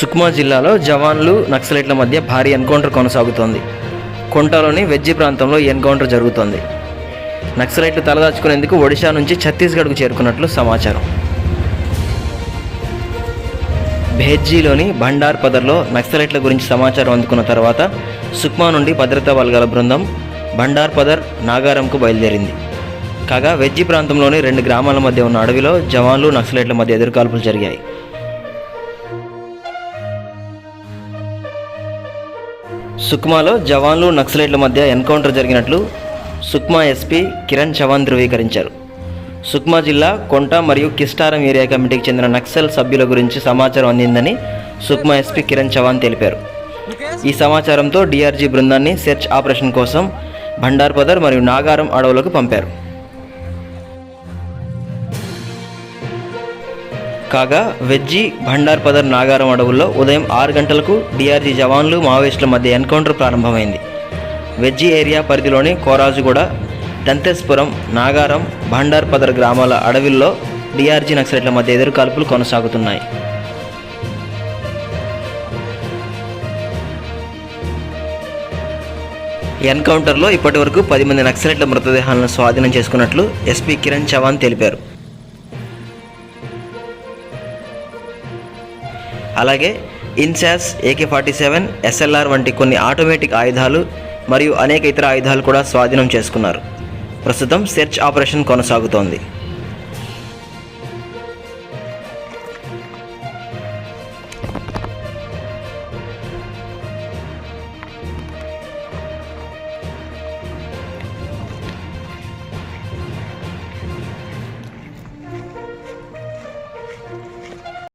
సుక్మా జిల్లాలో జవాన్లు నక్సలైట్ల మధ్య భారీ ఎన్కౌంటర్ కొనసాగుతోంది. కొంటలోని వెజ్జి ప్రాంతంలో ఎన్కౌంటర్ జరుగుతోంది. నక్సలైట్లు తలదాచుకునేందుకు ఒడిశా నుంచి ఛత్తీస్గఢ్కు చేరుకున్నట్లు సమాచారం. భేజ్జీలోని భండార్ పదర్లో నక్సలైట్ల గురించి సమాచారం అందుకున్న తర్వాత సుక్మా నుండి భద్రతా బలగాల బృందం భండార్ పదర్ నాగారంకు బయలుదేరింది. కాగా వెజ్జి ప్రాంతంలోని రెండు గ్రామాల మధ్య ఉన్న అడవిలో జవాన్లు నక్సలైట్ల మధ్య ఎదురుకాల్పులు జరిగాయి. సుక్మాలో జవాన్లు నక్సలైట్ల మధ్య ఎన్కౌంటర్ జరిగినట్లు సుక్మా ఎస్పీ కిరణ్ చవాన్ ధృవీకరించారు. సుక్మా జిల్లా కొంట మరియు కిస్టారం ఏరియా కమిటీకి చెందిన నక్సల్ సభ్యుల గురించి సమాచారం అందిందని సుక్మా ఎస్పీ కిరణ్ చవాన్ తెలిపారు. ఈ సమాచారంతో డిఆర్జీ బృందాన్ని సెర్చ్ ఆపరేషన్ కోసం భండార్పదర్ మరియు నాగారం అడవులకు పంపారు. కాగా వెజ్జి భండార్పదర్ నాగారం అడవుల్లో ఉదయం ఆరు గంటలకు డిఆర్జీ జవాన్లు మావోయిస్టుల మధ్య ఎన్కౌంటర్ ప్రారంభమైంది. వెజ్జి ఏరియా పరిధిలోని కోరాజుగూడ దంతేస్పురం నాగారం భండార్పదర్ గ్రామాల అడవిల్లో డిఆర్జీ నక్సలైట్ల మధ్య ఎదురుకాల్పులు కొనసాగుతున్నాయి. ఎన్కౌంటర్లో ఇప్పటివరకు పది మంది నక్సలైట్ల మృతదేహాలను స్వాధీనం చేసుకున్నట్లు ఎస్పీ కిరణ్ చవాన్ తెలిపారు. అలాగే INSAS AK forty seven SLR వంటి కొన్ని ఆటోమేటిక్ ఆయుధాలు మరియు అనేక ఇతర ఆయుధాలు కూడా స్వాధీనం చేసుకున్నారు. ప్రస్తుతం సెర్చ్ ఆపరేషన్ కొనసాగుతోంది.